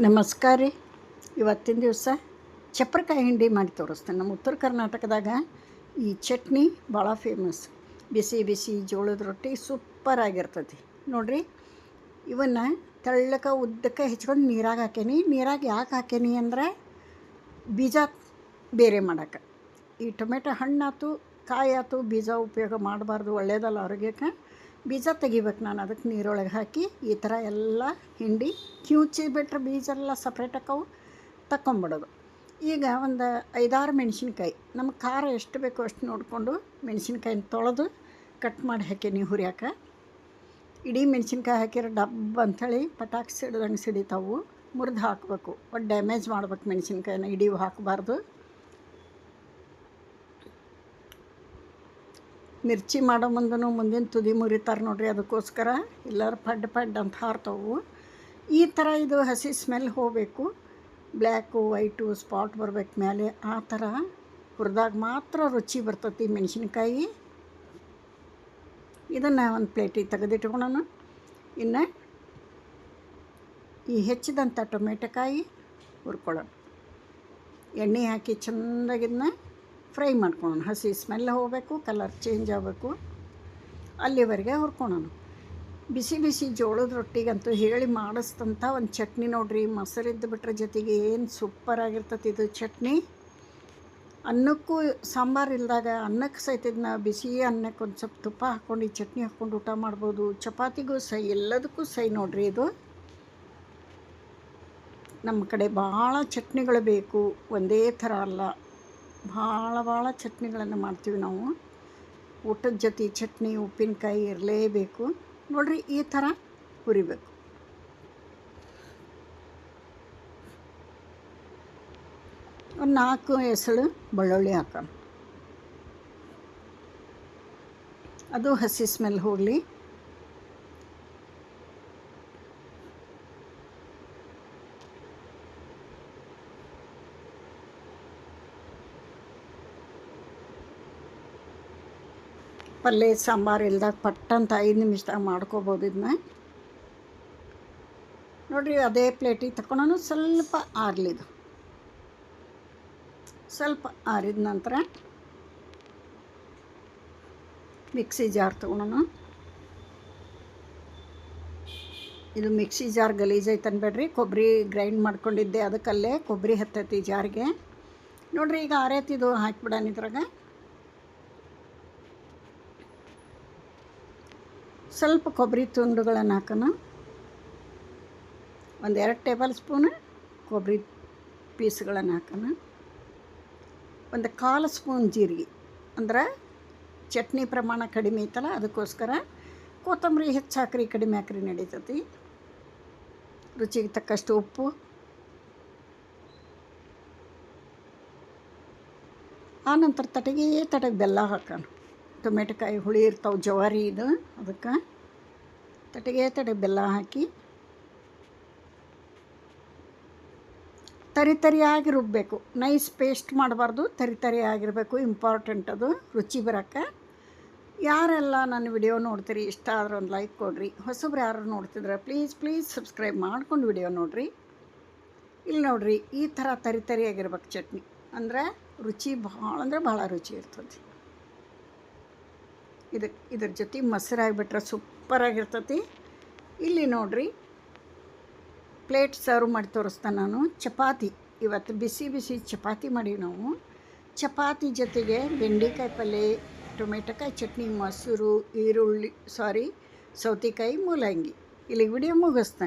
ನಮಸ್ಕಾರ ರೀ. ಇವತ್ತಿನ ದಿವಸ ಚಪ್ರಕಾಯಿ ಹಿಂಡಿ ಮಾಡಿ ತೋರಿಸ್ತೇನೆ. ನಮ್ಮ ಉತ್ತರ ಕರ್ನಾಟಕದಾಗ ಈ ಚಟ್ನಿ ಭಾಳ ಫೇಮಸ್ ಬಿಸಿ ಬಿಸಿ ಜೋಳದ ರೊಟ್ಟಿ ಸೂಪರ್ ಆಗಿರ್ತೈತಿ. ನೋಡಿರಿ, ಇವನ್ನು ತೆಳ್ಳಕ ಉದ್ದಕ್ಕೆ ಹೆಚ್ಕೊಂಡು ನೀರಾಗ ಹಾಕೇನಿ. ನೀರಾಗ ಯಾಕೆ ಹಾಕೇನಿ ಅಂದ್ರೆ ಬೀಜ ಬೇರೆ ಮಾಡೋಕೆ. ಈ ಟೊಮೆಟೊ ಹಣ್ಣಾತು, ಕಾಯಿ ಆಯ್ತು ಬೀಜ ಉಪಯೋಗ ಮಾಡಬಾರ್ದು, ಒಳ್ಳೇದಲ್ಲ ಆರೋಗ್ಯಕ್ಕೆ. ಬೀಜ ತೆಗಿಬೇಕು ನಾನು. ಅದಕ್ಕೆ ನೀರೊಳಗೆ ಹಾಕಿ ಈ ಥರ ಎಲ್ಲ ಹಿಂಡಿ ಕಿವುಚಿ ಬಿಟ್ರೆ ಬೀಜ ಎಲ್ಲ ಸಪ್ರೇಟ್ ಹಾಕವು ತಕ್ಕೊಂಬಿಡೋದು. ಈಗ ಒಂದು ಐದಾರು ಮೆಣಸಿನ್ಕಾಯಿ, ನಮ್ಗೆ ಖಾರ ಎಷ್ಟು ಬೇಕೋ ಅಷ್ಟು ನೋಡಿಕೊಂಡು ಮೆಣಸಿನ್ಕಾಯಿನ ತೊಳೆದು ಕಟ್ ಮಾಡಿ ಹಾಕೀನಿ ಹುರಿಯಾಕ. ಇಡೀ ಮೆಣಸಿನ್ಕಾಯಿ ಹಾಕಿರೋ ಡಬ್ ಅಂಥೇಳಿ ಪಟಾಕಿ ಸಿಡ್ದಂಗೆ ಸಿಡಿತಾವು. ಮುರಿದು ಹಾಕಬೇಕು. ಒಟ್ಟು ಡ್ಯಾಮೇಜ್ ಮಾಡ್ಬೇಕು ಮೆಣಸಿನ್ಕಾಯಿನ. ಇಡೀ ಹಾಕಬಾರ್ದು. ಮಿರ್ಚಿ ಮಾಡೋ ಮುಂದೂ ಮುಂದಿನ ತುದಿ ಮುರಿತಾರೆ ನೋಡ್ರಿ ಅದಕ್ಕೋಸ್ಕರ ಎಲ್ಲರೂ ಪಡ್ ಪಡ್ ಅಂತ ಹಾರ್ತವು. ಈ ಥರ ಇದು ಹಸಿ ಸ್ಮೆಲ್ ಹೋಗಬೇಕು. ಬ್ಲ್ಯಾಕು, ವೈಟು, ಸ್ಪಾಟ್ ಬರ್ಬೇಕು ಮೇಲೆ ಆ ಥರ ಹುರಿದಾಗ ಮಾತ್ರ ರುಚಿ ಬರ್ತೈತಿ ಮೆಣಸಿನ್ಕಾಯಿ. ಇದನ್ನು ಒಂದು ಪ್ಲೇಟಿಗೆ ತೆಗೆದಿಟ್ಕೊಳೋಣ. ಇನ್ನು ಈ ಹೆಚ್ಚಿದಂಥ ಟೊಮೆಟೊಕಾಯಿ ಹುರ್ಕೊಳ್ಳೋಣ. ಎಣ್ಣೆ ಹಾಕಿ ಚೆಂದಾಗಿದ್ದನ್ನ ಫ್ರೈ ಮಾಡ್ಕೊಳೋಣ. ಹಸಿ ಸ್ಮೆಲ್ ಹೋಗಬೇಕು ಕಲರ್ ಚೇಂಜ್ ಆಗಬೇಕು. ಅಲ್ಲಿವರೆಗೆ ಹುರ್ಕೊಳೋಣ. ಬಿಸಿ ಬಿಸಿ ಜೋಳದ ರೊಟ್ಟಿಗಂತೂ ಹೇಳಿ ಮಾಡಿಸ್ತಂಥ ಒಂದು ಚಟ್ನಿ ನೋಡ್ರಿ. ಮೊಸರಿದ್ದು ಬಿಟ್ರೆ ಜೊತೆಗೆ ಏನು ಸೂಪರ್ ಆಗಿರ್ತೈತಿ ಇದು ಚಟ್ನಿ. ಅನ್ನಕ್ಕೂ ಸಾಂಬಾರು ಇಲ್ದಾಗ ಅನ್ನಕ್ಕೆ ಸಹಿತ ಇದನ್ನ ಬಿಸಿ ಅನ್ನಕ್ಕೆ ಒಂದು ಸ್ವಲ್ಪ ತುಪ್ಪ ಹಾಕ್ಕೊಂಡು ಚಟ್ನಿ ಹಾಕ್ಕೊಂಡು ಊಟ ಮಾಡ್ಬೋದು. ಚಪಾತಿಗೂ ಸೈ ಎಲ್ಲದಕ್ಕೂ ಸೈ ನೋಡ್ರಿ ಇದು. ನಮ್ಮ ಕಡೆ ಭಾಳ ಚಟ್ನಿಗಳು ಬೇಕು. ಒಂದೇ ಥರ ಅಲ್ಲ. ಭಾಳ ಭಾಳ ಚಟ್ನಿಗಳನ್ನು ಮಾಡ್ತೀವಿ ನಾವು. ಊಟದ ಜೊತೆ ಚಟ್ನಿ, ಉಪ್ಪಿನಕಾಯಿ ಇರಲೇಬೇಕು. ನೋಡ್ರಿ ಈ ಥರ ಹುರಿಬೇಕು. ಒಂದು ನಾಲ್ಕು ಎಸಳು ಬೆಳ್ಳುಳ್ಳಿ ಹಾಕೋಣ. ಅದು ಹಸಿ ಸ್ಮೆಲ್ ಹೋಗಲಿ. ಪಲ್ಯ ಸಾಂಬಾರು ಇಲ್ದಾಗ ಪಟ್ಟಂತ ಐದು ನಿಮಿಷದಾಗ ಮಾಡ್ಕೋಬೋದು ಇದನ್ನ ನೋಡಿರಿ ಅದೇ ಪ್ಲೇಟಿಗೆ ತಗೊಂಡು ಸ್ವಲ್ಪ ಆರ್ಲಿದು. ಸ್ವಲ್ಪ ಆರಿದ ನಂತರ ಮಿಕ್ಸಿ ಜಾರ್ ತಗೊಳೋಣ ಇದು ಮಿಕ್ಸಿ ಜಾರ್ ಗಲೀಜ್ ಐತೆ ಅನ್ಬೇಡ್ರಿ ಕೊಬ್ಬರಿ ಗ್ರೈಂಡ್ ಮಾಡ್ಕೊಂಡಿದ್ದೆ ಅದಕ್ಕಲ್ಲೇ ಕೊಬ್ಬರಿ ಹತ್ತೈತಿ ಜಾರ್ಗೆ. ನೋಡಿರಿ ಈಗ ಆರೈತಿದು ಹಾಕಿಬಿಡೋಣ ಇದ್ರಾಗ. ಸ್ವಲ್ಪ ಕೊಬ್ಬರಿ ತುಂಡುಗಳನ್ನು ಹಾಕೋಣ. ಒಂದು ಎರಡು ಟೇಬಲ್ ಸ್ಪೂನ್ ಕೊಬ್ಬರಿ ಪೀಸ್ಗಳನ್ನು ಹಾಕೋಣ. ಒಂದು ಕಾಲು ಸ್ಪೂನ್ ಜೀರಿಗೆ. ಅಂದ್ರೆ ಚಟ್ನಿ ಪ್ರಮಾಣ ಕಡಿಮೆ ಐತಲ್ಲ, ಅದಕ್ಕೋಸ್ಕರ ಕೊತ್ತಂಬರಿ ಹೆಚ್ಚು ಹಾಕ್ರಿ, ಕಡಿಮೆ ಹಾಕ್ರಿ ನಡೀತತಿ. ರುಚಿಗೆ ತಕ್ಕಷ್ಟು ಉಪ್ಪು. ಆನಂತರ ತಟಗೆ ತಟಗೆ ಬೆಲ್ಲ ಹಾಕೋಣ. ಟೊಮೆಟೊಕಾಯಿ ಹುಳಿ ಇರ್ತಾವೆ ಜವಾರಿ ಇದು, ಅದಕ್ಕೆ ತಟಗೆ ತಡೆ ಬೆಲ್ಲ ಹಾಕಿ ತರಿ ತರಿಯಾಗಿ ರುಬ್ಬಬೇಕು ನೈಸ್ ಪೇಸ್ಟ್ ಮಾಡಬಾರ್ದು, ತರಿ ತರಿಯಾಗಿರಬೇಕು ಇಂಪಾರ್ಟೆಂಟ್ ಅದು, ರುಚಿ ಬರೋಕ್ಕೆ. ಯಾರೆಲ್ಲ ನನ್ನ ವಿಡಿಯೋ ನೋಡ್ತೀರಿ, ಇಷ್ಟ ಆದ್ರೆ ಒಂದು ಲೈಕ್ ಕೊಡ್ರಿ. ಹೊಸಬ್ರು ಯಾರು ನೋಡ್ತಿದ್ರೆ ಪ್ಲೀಸ್ ಪ್ಲೀಸ್ ಸಬ್ಸ್ಕ್ರೈಬ್ ಮಾಡ್ಕೊಂಡು ವಿಡಿಯೋ ನೋಡಿರಿ. ಇಲ್ಲಿ ನೋಡಿರಿ, ಈ ಥರ ತರಿ ತರಿಯಾಗಿರ್ಬೇಕು ಚಟ್ನಿ. ಅಂದರೆ ರುಚಿ ಭಾಳ ಅಂದರೆ ಭಾಳ ರುಚಿ ಇರ್ತದೆ. ಇದಕ್ಕೆ ಇದ್ರ ಜೊತೆ ಮೊಸರು ಸೂಪರಾಗಿರ್ತೈತಿ ಇಲ್ಲಿ ನೋಡ್ರಿ ಪ್ಲೇಟ್ ಸರ್ವ್ ಮಾಡಿ ತೋರಿಸ್ತಾನೆ ನಾನು. ಚಪಾತಿ, ಇವತ್ತು ಬಿಸಿ ಬಿಸಿ ಚಪಾತಿ ಮಾಡಿ ನಾವು. ಚಪಾತಿ ಜೊತೆಗೆ ಬೆಂಡೆಕಾಯಿ ಪಲ್ಯ ಟೊಮೆಟೊಕಾಯಿ ಚಟ್ನಿ, ಮೊಸರು, ಈರುಳ್ಳಿ ಸಾರಿ ಸೌತೆಕಾಯಿ, ಮೂಲಂಗಿ. ಇಲ್ಲಿಗೆ ವಿಡಿಯೋ ಮುಗಿಸ್ತಾನೆ